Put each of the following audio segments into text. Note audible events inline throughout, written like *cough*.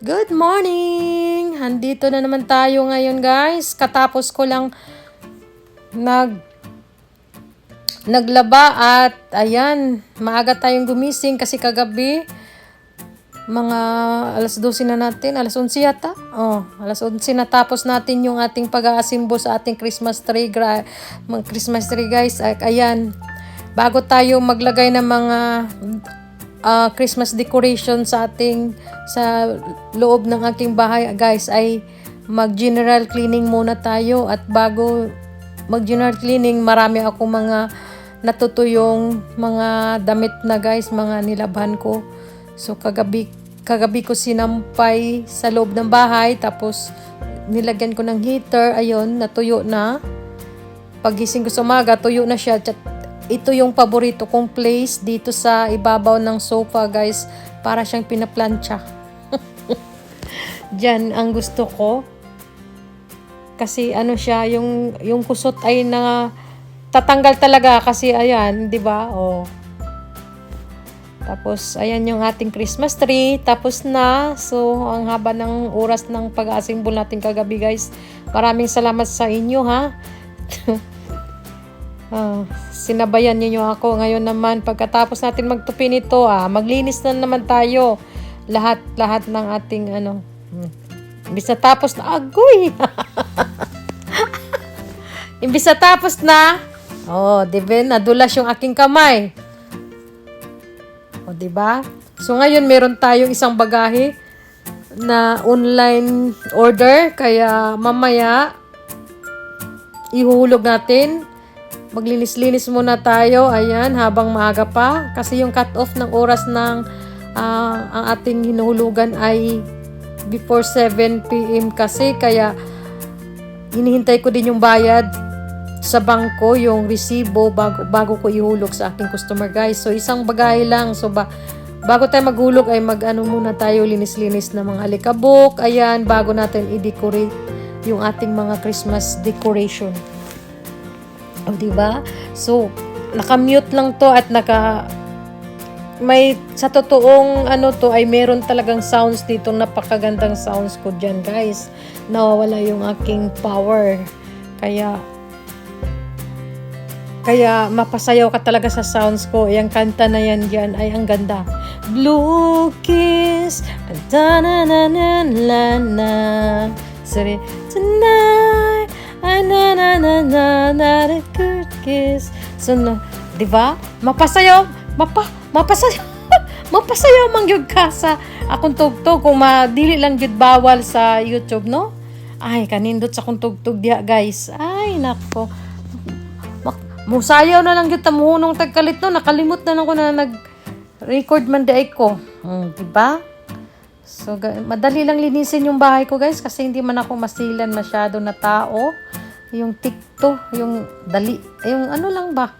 Good morning! Andito na naman tayo ngayon guys. Katapos ko lang nag naglaba at ayan, maaga tayong gumising kasi kagabi mga alas 12 na natin, alas 11 yata. Oh, alas 11 na tapos natin yung ating pag-aasimbo sa ating Christmas tree, gra- Christmas tree guys. Ay, ayan, bago tayo maglagay ng mga ah, Christmas decoration sa ating sa loob ng aking bahay. Guys ay mag general cleaning muna tayo. At bago mag general cleaning marami ako mga natutuyong mga damit na guys mga nilabhan ko. So kagabi kagabi ko sinampay sa loob ng bahay. Tapos nilagyan ko ng heater. Ayun natuyo na. Pagising ko sa umaga, tuyo na siya. Ito yung paborito kong place dito sa ibabaw ng sofa, guys. Para siyang pinaplansya. *laughs* Diyan ang gusto ko. Kasi ano siya, yung, yung kusot ay na tatanggal talaga kasi ayan, di ba? Oh. Tapos, ayan yung ating Christmas tree. Tapos na. So, ang haba ng oras ng pag-aasimbol natin kagabi, guys. Maraming salamat sa inyo, ha? *laughs* Ah, sinabayan niyo ako. Ngayon naman pagkatapos natin magtupi nito ah maglinis na naman tayo. Lahat lahat ng ating ano hmm. imbis na tapos na agoy! *laughs* Imbis na tapos na oh di ba nadulas yung aking kamay. Oh di ba? So ngayon meron tayong isang bagahe na online order. Kaya mamaya ihuhulog natin maglinis-linis muna tayo, ayan, habang maaga pa. Kasi yung cut-off ng oras ng ah, ang ating hinuhulugan ay before 7 p.m. kasi. Kaya, hinihintay ko din yung bayad sa bangko, yung resibo, bago, bago ko ihulog sa aking customer, guys. So, isang bagay lang. So, ba, bago tayo maghulog, ay mag-ano muna tayo, linis-linis ng mga alikabok. Ayan, bago natin i-decorate yung ating mga Christmas decoration. O, di ba? So, naka-mute lang to at naka may sa totoong ano to ay meron talagang sounds dito napakagandang sounds ko diyan guys. Nawawala yung aking power. Kaya kaya mapasayaw ka talaga sa sounds ko. Yung kanta na yan diyan ay ang ganda. Blue kiss da na na na na na sorry tonight na na na na na a good kiss. So, no, di ba? Mapasayaw, mapa, mapasayaw, mapasayaw man gyud ka sa akong tugtog kung madili lang gyud bawal sa YouTube, no? Ay, kanindot sa akong tugtog diha, guys. Ay, nako. Musayaw na lang gyud ta tagkalit no, nakalimot na lang ko na nag record man di ko. Hmm, di ba? So, madali lang linisin yung bahay ko, guys, kasi hindi man ako masilan masyado na tao. Yung tikto, yung dali, yung ano lang ba?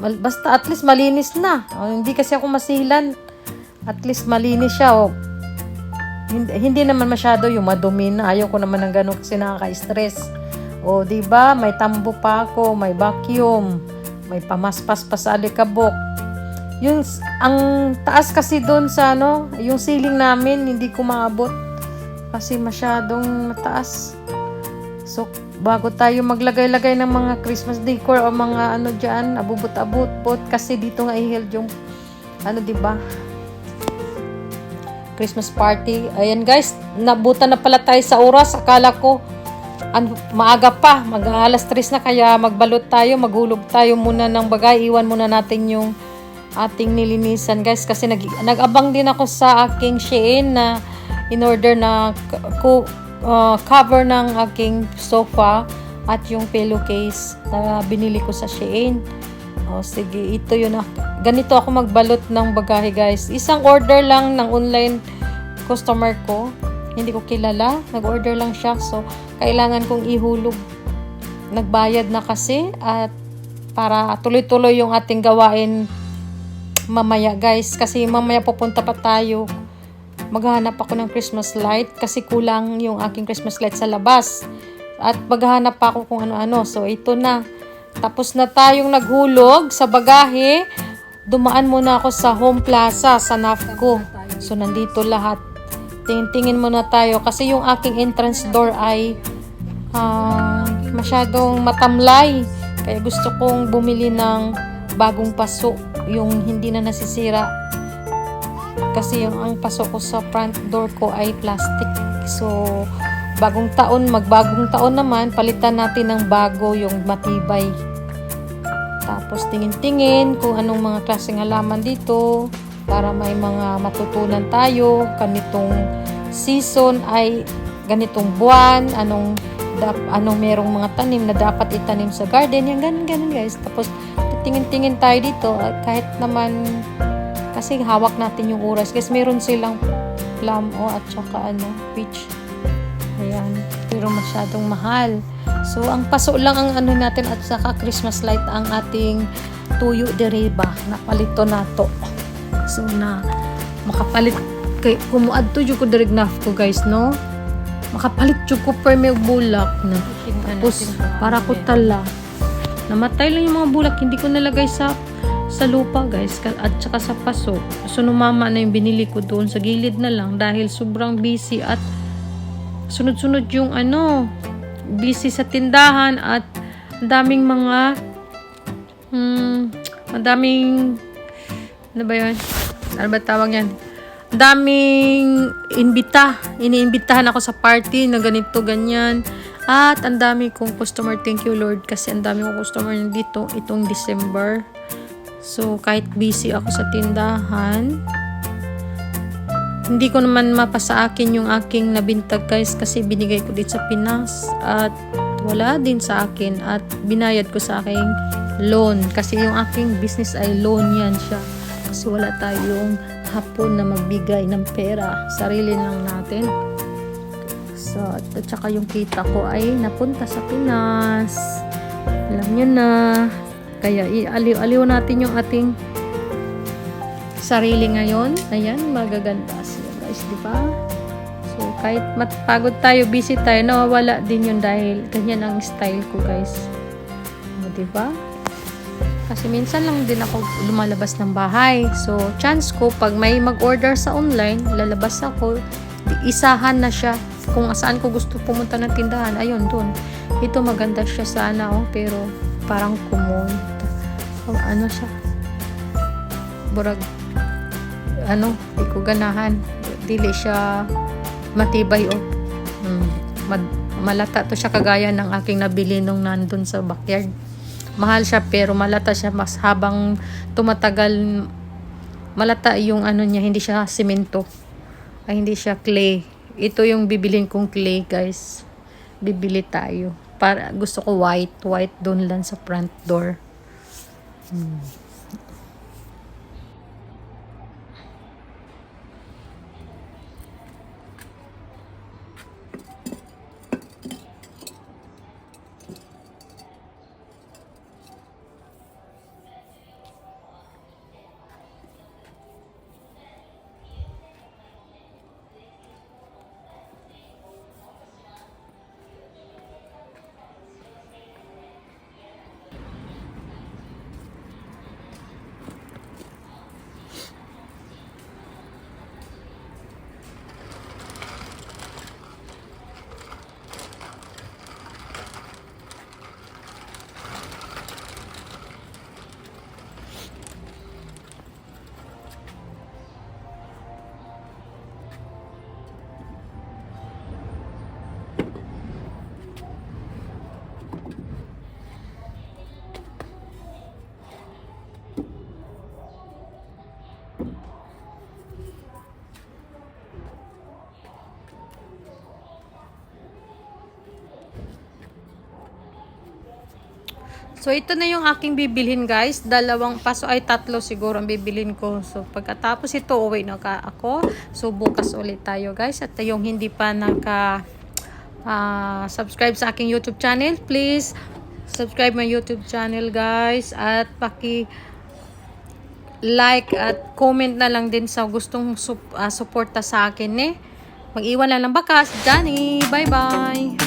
Basta at least malinis na. O, hindi kasi ako masilan. At least malinis siya. O, hindi, hindi naman masyado yung madumi na. Ayaw ko naman ng ganun kasi nakaka-stress. O, di ba? May tambo pa ako, may vacuum, may pamaspas pa sa alikabok. Yung ang taas kasi doon sa ano, yung ceiling namin hindi ko maabot kasi masyadong mataas. So bago tayo maglagay-lagay ng mga Christmas decor o mga ano diyan, abubot-abot pot. Kasi dito nga i-held yung ano ba? Christmas party. Ayan guys, nabutan na pala tayo sa oras. Akala ko ano, maaga pa, mag alas 3 na kaya magbalot tayo, maghulog tayo muna ng bagay, iwan muna natin yung ating nilinisan guys. Kasi nag, nag-abang din ako sa aking Shein na in order na ko, uh, cover ng aking sofa at yung pillowcase na binili ko sa Shein. O sige, ito yun na. Ganito ako magbalot ng bagahe guys. Isang order lang ng online customer ko. Hindi ko kilala. Nag-order lang siya. So, kailangan kong ihulog. Nagbayad na kasi at para tuloy-tuloy yung ating gawain mamaya guys kasi mamaya pupunta pa tayo maghahanap ako ng Christmas light kasi kulang yung aking Christmas light sa labas. At maghahanap pa ako kung ano-ano. So ito na. Tapos na tayong naghulog sa bagahe. Dumaan muna ako sa Home Plaza sa NAFCO so nandito lahat. Tingin-tingin muna tayo kasi yung aking entrance door ay ah, masyadong matamlay. Kaya gusto kong bumili ng bagong paso, yung hindi na nasisira. Kasi yung ang paso ko sa front door ko ay plastic. So, bagong taon, magbagong taon naman, palitan natin ng bago yung matibay. Tapos tingin-tingin kung anong mga klaseng halaman dito para may mga matutunan tayo. Ganitong season ay ganitong buwan, anong dap, anong merong mga tanim na dapat itanim sa garden. Yan, ganun, ganun guys. Tapos tingin-tingin tayo dito kahit naman kasi hawak natin yung oras kasi meron silang plum o at saka ano, peach. Ayan. Pero masyadong mahal. So, ang paso lang ang ano natin at saka Christmas light ang ating tuyo deriba na palito nato. So, na makapalit kay kumuad to ko dirig naf ko guys no. Makapalit jud ko per may bulak na. Tapos para ko tala. Namatay lang yung mga bulak, hindi ko nalagay sa sa lupa guys at saka sa paso. So numama na yung binili ko doon sa gilid na lang dahil sobrang busy at sunod-sunod yung ano, busy sa tindahan at daming mga hmm, daming ano ba yun? Ano ba tawag yan? Daming imbita. Iniimbitahan ako sa party na ganito, ganyan. At ang dami kong customer. Thank you Lord kasi ang dami kong customer dito itong December. So kahit busy ako sa tindahan, hindi ko naman mapasa akin yung aking nabintag guys kasi binigay ko dito sa Pinas at wala din sa akin at binayad ko sa aking loan. Kasi yung aking business ay loan yan siya. Kasi wala tayong hapon na magbigay ng pera. Sarili lang natin. So at, at saka yung kita ko ay napunta sa Pinas. Alam nyo na kaya ialiw-aliw natin yung ating sarili ngayon. Ayan, magaganda siya guys, di ba? So, kahit matpagod tayo, busy tayo, nawawala din yun dahil ganyan ang style ko guys. O, di ba? Kasi minsan lang din ako lumalabas ng bahay. So, chance ko, pag may mag-order sa online, lalabas ako, isahan na siya. Kung saan ko gusto pumunta ng tindahan, ayun, dun. Ito maganda siya sana, oh, pero parang kumon. Ano siya? Burag, ano, di ko ganahan. Dili siya matibay, oh. Hmm. Mad- malata to siya kagaya ng aking nabili nung nandun sa backyard. Mahal siya pero malata siya mas habang tumatagal malata yung ano niya, hindi siya simento. Ay, hindi siya clay. Ito yung bibilin kong clay, guys. Bibili tayo. Para, gusto ko white. White doon lang sa front door. Hmm. So, ito na yung aking bibilhin, guys. Dalawang paso ay tatlo siguro ang bibilhin ko. So, pagkatapos ito, uwi na ka ako. So, bukas ulit tayo, guys. At yung hindi pa naka ah, subscribe sa aking YouTube channel, please subscribe my YouTube channel, guys. At paki like at comment na lang din sa gustong sup, ah, suporta sa akin, eh. Mag-iwan lang ng bakas. Johnny, bye-bye!